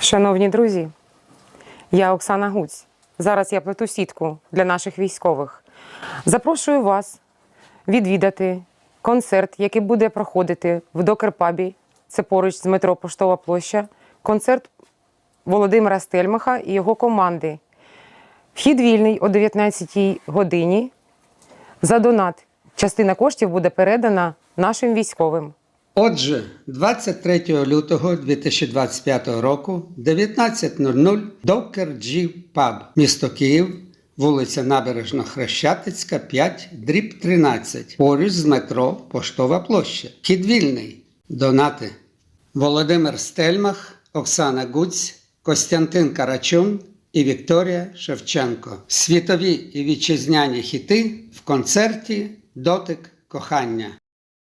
Шановні друзі, я Оксана Гуць. Зараз я плету сітку для наших військових. Запрошую вас відвідати концерт, який буде проходити в Докерпабі. Це поруч з метро Поштова площа. Концерт Володимира Стельмаха і його команди. Вхід вільний о 19 годині. За донат частина коштів буде передана нашим військовим. Отже, 23 лютого 2025 року, 19.00, Докер Паб, місто Київ, вулиця Набережна Хрещатицька, 5, дріб 13, поруч з метро Поштова площа. Вхід вільний. Донати. Володимир Стельмах, Оксана Гуць, Костянтин Карачун і Вікторія Шевченко. Світові і вітчизняні хіти в концерті Дотик кохання.